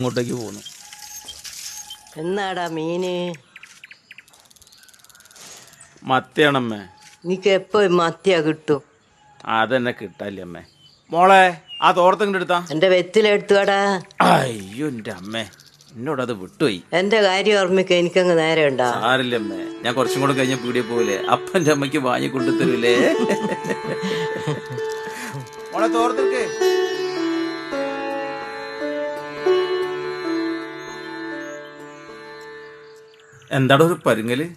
ഇങ്ങോട്ടേക്ക് പോന്നു എന്നാടാ മീന്? മത്തിയാണമ്മേ. നിനക്ക് എപ്പോ മത്തിയ കിട്ടും? അതെന്നെ കിട്ടാല്ലേ അമ്മേ. മോളെ ആ തോർത്തങ്ങോട്ട് എടുത്താ. എന്റെ വെത്തിലെടുത്തുവാടാ അയ്യോ എന്റെ അമ്മേ. എന്നോട് അത് വിട്ടുപോയി. എന്റെ കാര്യം ഓർമ്മിക്ക എനിക്കങ്ങ് നേരെ ഉണ്ടാ ആരില്ലമ്മേ അമ്മേ. ഞാൻ കുറച്ചും കൂടെ കഴിഞ്ഞ പീടിയ പോലെ. അപ്പന്റെ അമ്മയ്ക്ക് വാങ്ങി കൊണ്ടു തരൂലേ മോളെ തോർത്തെടുക്കേ എന്താടോ ഒരു പരുങ്ങൽ?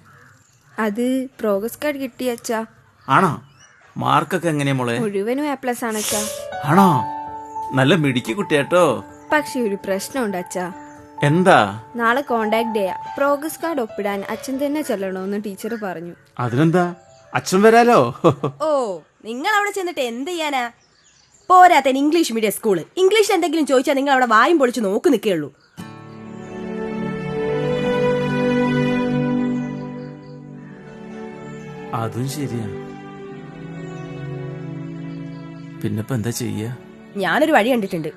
അത് പ്രോഗ്രസ് കാർഡ് കിട്ടി അച്ഛാ. ആണോ? മാർക്കൊക്കെ എങ്ങനെയാ മോളെ? മുഴുവനും എ പ്ലസ് ആണ് അച്ഛാ. ആണോ? നല്ല മിടിക്ക് കുട്ടിയാട്ടോ. പക്ഷെ ഒരു പ്രശ്നമുണ്ട് അച്ഛാ. എന്താ? നാളെ കോണ്ടാക്ട് ചെയ്യാ പ്രോഗ്രസ് കാർഡ് ഒപ്പിടാൻ അച്ഛൻ തന്നെ ചെല്ലണോന്ന് ടീച്ചർ പറഞ്ഞു. അതിനെന്താ? അച്ഛൻ വരാലോ? ഓ നിങ്ങൾ അവിടെ ചെന്നിട്ട് എന്ത് ചെയ്യാനാ? പോരാത്തൻ ഇംഗ്ലീഷ് മീഡിയം സ്കൂൾ. ഇംഗ്ലീഷ് എന്തെങ്കിലും ചോദിച്ചാൽ നിങ്ങൾ അവിടെ വായും പൊളിച്ച് നോക്കി നിൽക്കുകയുള്ളൂ. അതും ശരിയാ. പിന്നിപ്പോ എന്താ ചെയ്യാ? ഞാനൊരു വഴി കണ്ടിട്ടുണ്ട്.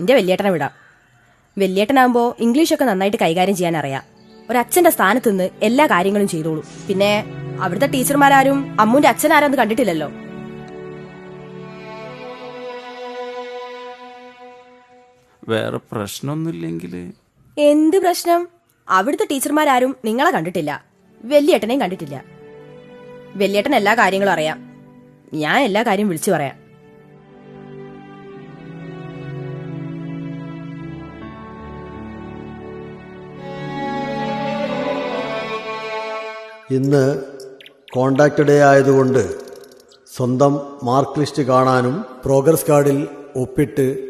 എന്റെ വല്യേട്ടനെ വിടാം. വല്യേട്ടനാകുമ്പോ ഇംഗ്ലീഷൊക്കെ നന്നായിട്ട് കൈകാര്യം ചെയ്യാൻ അറിയാം. ഒരച്ഛന്റെ സ്ഥാനത്ത് നിന്ന് എല്ലാ കാര്യങ്ങളും ചെയ്തോളൂ. പിന്നെ അവിടുത്തെ ടീച്ചർമാരാരും അമ്മുന്റെ അച്ഛനാരും കണ്ടിട്ടില്ലല്ലോ. വേറെ പ്രശ്നമൊന്നുമില്ലെങ്കിൽ എന്ത് പ്രശ്നം? അവിടുത്തെ ടീച്ചർമാരാരും നിങ്ങളെ കണ്ടിട്ടില്ല. വല്യേട്ടനെയും കണ്ടിട്ടില്ല. വെല്ലിയേട്ടൻ എല്ലാ കാര്യങ്ങളും അറിയാം. ഞാൻ എല്ലാ കാര്യം വിളിച്ചു പറയാം. ഇന്ന് കോണ്ടാക്ട് ഡേ ആയതുകൊണ്ട് സ്വന്തം മാർക്ക് ലിസ്റ്റ് കാണാനും പ്രോഗ്രസ് കാർഡിൽ ഒപ്പിട്ട്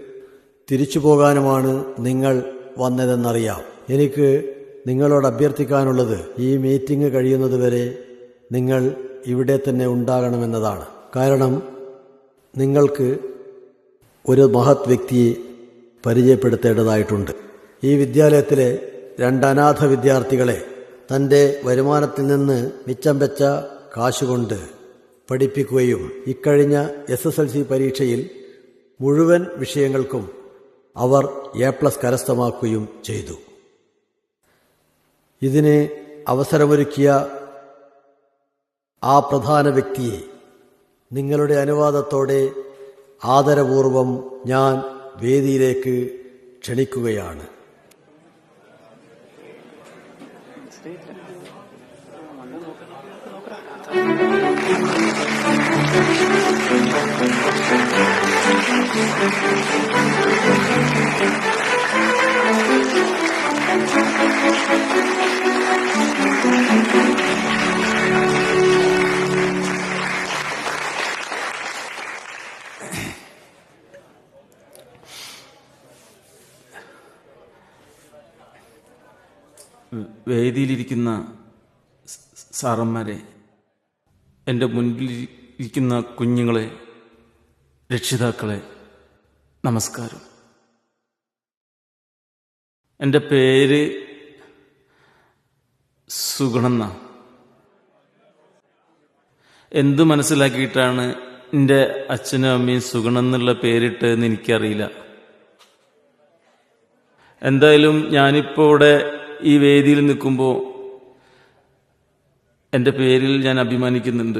തിരിച്ചു പോകാനുമാണ് നിങ്ങൾ വന്നതെന്നറിയാം. എനിക്ക് നിങ്ങളോട് അഭ്യർത്ഥിക്കാനുള്ളത് ഈ മീറ്റിംഗ് കഴിയുന്നതുവരെ നിങ്ങൾ ഇവിടെ തന്നെ ഉണ്ടാകണമെന്നതാണ്. കാരണം നിങ്ങൾക്ക് ഒരു മഹത് വ്യക്തിയെ പരിചയപ്പെടുത്തേണ്ടതായിട്ടുണ്ട്. ഈ വിദ്യാലയത്തിലെ രണ്ട് അനാഥ വിദ്യാർത്ഥികളെ തന്റെ വരുമാനത്തിൽ നിന്ന് മിച്ചം വെച്ച കാശുകൊണ്ട് പഠിപ്പിക്കുകയും ഇക്കഴിഞ്ഞ എസ് എസ് എൽ സി പരീക്ഷയിൽ മുഴുവൻ വിഷയങ്ങൾക്കും അവർ എ പ്ലസ് കരസ്ഥമാക്കുകയും ചെയ്തു. ഇതിന് അവസരമൊരുക്കിയ ആ പ്രധാന വ്യക്തിയെ നിങ്ങളുടെ അനുവാദത്തോടെ ആദരപൂർവം ഞാൻ വേദിയിലേക്ക് ക്ഷണിക്കുകയാണ്. വേദിയിലിരിക്കുന്ന സാറന്മാരെ എന്റെ മുൻപിലിരിക്കുന്ന കുഞ്ഞുങ്ങളെ രക്ഷിതാക്കളെ നമസ്കാരം. എന്റെ പേര് സുഗണന്ന. എന്ത് മനസ്സിലാക്കിയിട്ടാണ് എന്റെ അച്ഛനും അമ്മയും സുഗണെന്നുള്ള പേരിട്ടതെന്ന് എനിക്കറിയില്ല. എന്തായാലും ഞാനിപ്പോൾ ഇവിടെ ഈ വേദിയിൽ നിൽക്കുമ്പോൾ എന്റെ പേരിൽ ഞാൻ അഭിമാനിക്കുന്നുണ്ട്.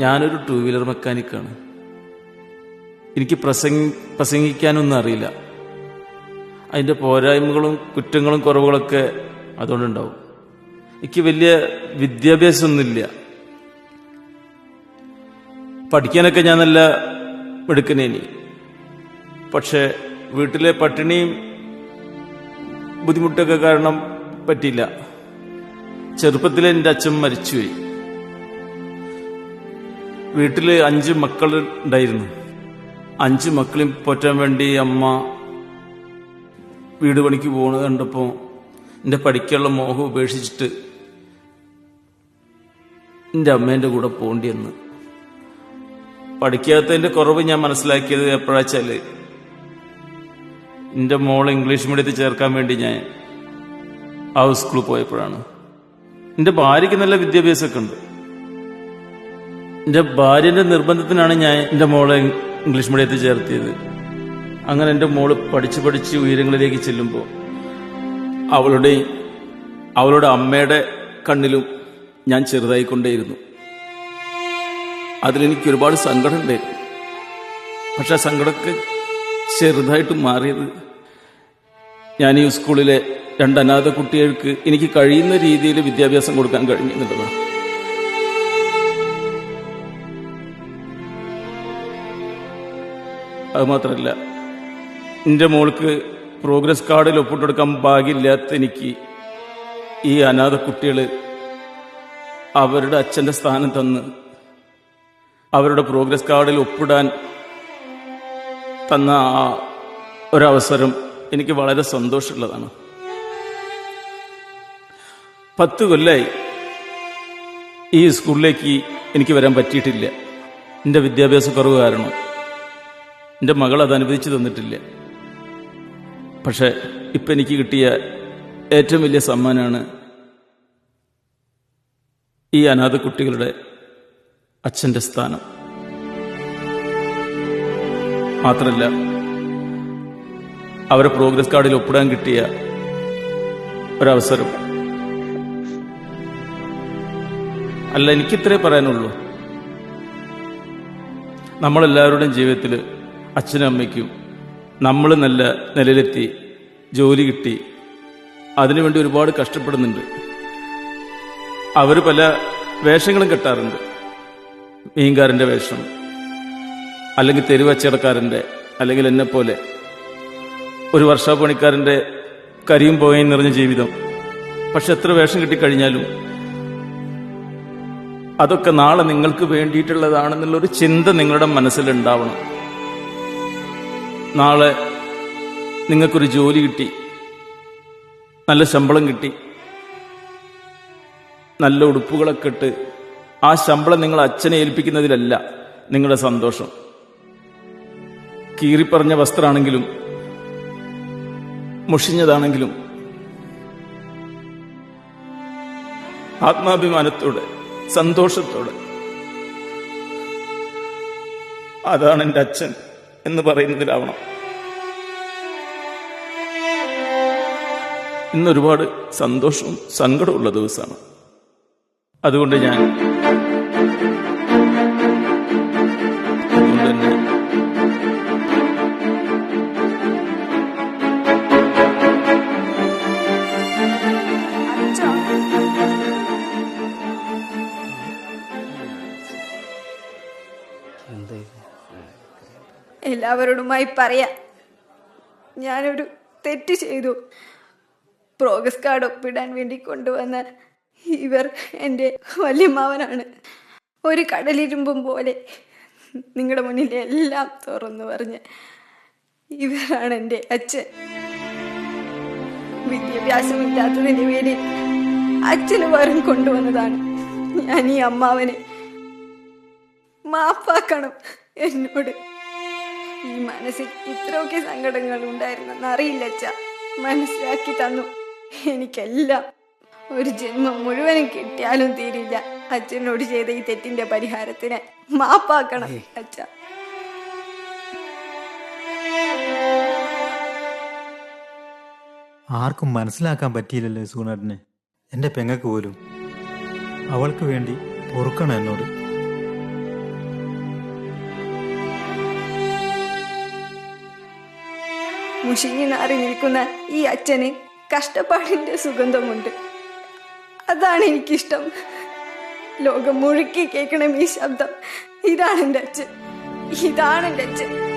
ഞാനൊരു ടൂ വീലർ മെക്കാനിക്കാണ്. എനിക്ക് പ്രസംഗി പ്രസംഗിക്കാനൊന്നും അറിയില്ല. അതിന്റെ പോരായ്മകളും കുറ്റങ്ങളും കുറവുകളൊക്കെ അതുകൊണ്ടുണ്ടാവും. എനിക്ക് വലിയ വിദ്യാഭ്യാസമൊന്നുമില്ല. പഠിക്കാനൊക്കെ ഞാൻ നല്ല എടുക്കുന്നേനി പക്ഷേ വീട്ടിലെ പട്ടിണിയും ബുദ്ധിമുട്ടൊക്കെ കാരണം പറ്റിയില്ല. ചെറുപ്പത്തിൽ എന്റെ അച്ഛൻ മരിച്ചുപോയി. വീട്ടിൽ അഞ്ച് മക്കൾ ഉണ്ടായിരുന്നു. അഞ്ച് മക്കളെയും പോറ്റാൻ വേണ്ടി അമ്മ വീട് പണിക്ക് പോകുന്നത് കണ്ടപ്പോൾ എന്റെ പഠിക്കാനുള്ള മോഹം ഉപേക്ഷിച്ചിട്ട് എന്റെ അമ്മേന്റെ കൂടെ പോകേണ്ടി വന്ന്. പഠിക്കാത്തതിന്റെ കുറവ് ഞാൻ മനസ്സിലാക്കിയത് എപ്പോഴാച്ചാൽ എന്റെ മോളെ ഇംഗ്ലീഷ് മീഡിയത്തിൽ ചേർക്കാൻ വേണ്ടി ഞാൻ ആ സ്കൂളിൽ പോയപ്പോഴാണ്. എന്റെ ഭാര്യയ്ക്ക് നല്ല വിദ്യാഭ്യാസമൊക്കെ ഉണ്ട്. എന്റെ ഭാര്യന്റെ നിർബന്ധത്തിനാണ് ഞാൻ എന്റെ മോളെ ഇംഗ്ലീഷ് മീഡിയത്തിൽ ചേർത്തിയത്. അങ്ങനെ എന്റെ മോൾ പഠിച്ച് പഠിച്ച് ഉയരങ്ങളിലേക്ക് ചെല്ലുമ്പോൾ അവളുടെ അവളുടെ അമ്മയുടെ കണ്ണിലും ഞാൻ ചെറുതായിക്കൊണ്ടേയിരുന്നു. അതിലെനിക്ക് ഒരുപാട് സങ്കടം ഉണ്ടായിരുന്നു. പക്ഷെ ആ സങ്കടമൊക്കെ ചെറുതായിട്ട് മാറിയത്. ഞാൻ ഈ സ്കൂളിലെ രണ്ട് അനാഥ കുട്ടികൾക്ക് എനിക്ക് കഴിയുന്ന രീതിയിൽ വിദ്യാഭ്യാസം കൊടുക്കാൻ കഴിഞ്ഞു എന്നുള്ളതാണ്. അത് മാത്രമല്ല എന്റെ മോൾക്ക് പ്രോഗ്രസ് കാർഡിൽ ഒപ്പിട്ടെടുക്കാൻ ഭാഗ്യമില്ലാത്ത എനിക്ക് ഈ അനാഥ കുട്ടികൾ അവരുടെ അച്ഛന്റെ സ്ഥാനം തന്ന് അവരുടെ പ്രോഗ്രസ് കാർഡിൽ ഒപ്പിടാൻ തന്ന ആ ഒരവസരം എനിക്ക് വളരെ സന്തോഷമുള്ളതാണ്. പത്ത് കൊല്ലായി ഈ സ്കൂളിലേക്ക് എനിക്ക് വരാൻ പറ്റിയിട്ടില്ല. എന്റെ വിദ്യാഭ്യാസ കുറവ് കാരണം. എന്റെ മകൾ അത് അനുവദിച്ചു തന്നിട്ടില്ല. പക്ഷെ ഇപ്പം എനിക്ക് കിട്ടിയ ഏറ്റവും വലിയ സമ്മാനമാണ് ഈ അനാഥ കുട്ടികളുടെ അച്ഛന്റെ സ്ഥാനം. മാത്രമല്ല അവരെ പ്രോഗ്രസ് കാർഡിൽ ഒപ്പിടാൻ കിട്ടിയ ഒരവസരം. അല്ല എനിക്കിത്രേ പറയാനുള്ളൂ. നമ്മളെല്ലാവരുടെയും ജീവിതത്തിൽ അച്ഛനും അമ്മയ്ക്കും നമ്മൾ നല്ല നിലയിലെത്തി ജോലി കിട്ടി. അതിനുവേണ്ടി ഒരുപാട് കഷ്ടപ്പെടുന്നുണ്ട്. അവർ പല വേഷങ്ങളും കെട്ടാറുണ്ട്. മീൻകാരന്റെ വേഷം അല്ലെങ്കിൽ തെരുവച്ചടക്കാരന്റെ അല്ലെങ്കിൽ എന്നെപ്പോലെ ഒരു വർഷാപ്പണിക്കാരന്റെ കരിയും പോയും നിറഞ്ഞ ജീവിതം. പക്ഷെ എത്ര വേഷം കിട്ടിക്കഴിഞ്ഞാലും അതൊക്കെ നാളെ നിങ്ങൾക്ക് വേണ്ടിയിട്ടുള്ളതാണെന്നുള്ളൊരു ചിന്ത നിങ്ങളുടെ മനസ്സിലുണ്ടാവണം. നാളെ നിങ്ങൾക്കൊരു ജോലി കിട്ടി നല്ല ശമ്പളം കിട്ടി നല്ല ഉടുപ്പുകളൊക്കെ ഇട്ട് ആ ശമ്പളം നിങ്ങൾ അച്ഛനെ ഏൽപ്പിക്കുന്നതിലല്ല നിങ്ങളുടെ സന്തോഷം. കീറിപ്പറഞ്ഞ വസ്ത്രമാണെങ്കിലും മുഷിഞ്ഞതാണെങ്കിലും ആത്മാഭിമാനത്തോടെ സന്തോഷത്തോടെ അതാണ് എന്റെ അച്ഛൻ എന്ന് പറയുന്നതിലാവണം. ഇന്നൊരുപാട് സന്തോഷവും സങ്കടമുള്ള ദിവസമാണ്. അതുകൊണ്ട് ഞാൻ എല്ലാവരോടുമായി പറയാം. ഞാനൊരു തെറ്റ് ചെയ്തു. പ്രോഗ്രസ് കാർഡ് ഒപ്പിടാൻ വേണ്ടി കൊണ്ടുവന്ന ഇവർ എന്റെ വല്യമ്മാവനാണ്. ഒരു കടലിരുമ്പും പോലെ നിങ്ങളുടെ മുന്നിൽ എല്ലാം തുറന്നു പറഞ്ഞ് ഇവരാണ് എന്റെ അച്ഛൻ. വിദ്യാഭ്യാസമില്ലാത്തതിന്റെ പേരിൽ അച്ഛന് വരും കൊണ്ടുവന്നതാണ് ഞാൻ ഈ അമ്മാവനെ. മാപ്പാക്കണം എന്നോട്. ഈ മനസ്സിൽ ഇത്രയൊക്കെ സങ്കടങ്ങൾ ഉണ്ടായിരുന്നെന്ന് അറിയില്ല അച്ഛ. മനസ്സിലാക്കി തന്നു. എനിക്കെല്ലാം ഒരു ജന്മം മുഴുവനും കിട്ടിയാലും തീരില്ല. അച്ഛനോട് ചെയ്ത ഈ തെറ്റിന്റെ പരിഹാരത്തിന് മാപ്പാക്കണം അച്ഛ. ആർക്കും മനസ്സിലാക്കാൻ പറ്റിയില്ലല്ലോ സൂണറിന് എന്റെ പെങ്ങക്ക് പോലും. അവൾക്ക് വേണ്ടി പൊറുക്കണം എന്നോട്. മുഷിഞ്ഞു നാറി നിൽക്കുന്ന ഈ അച്ഛന് കഷ്ടപ്പാടിന്റെ സുഗന്ധമുണ്ട്. അതാണ് എനിക്കിഷ്ടം. ലോകം മുഴുക്കി കേൾക്കണം ഈ ശബ്ദം. ഇതാണ് എന്റെ അച്ഛൻ. ഇതാണ് എന്റെ അച്ഛൻ.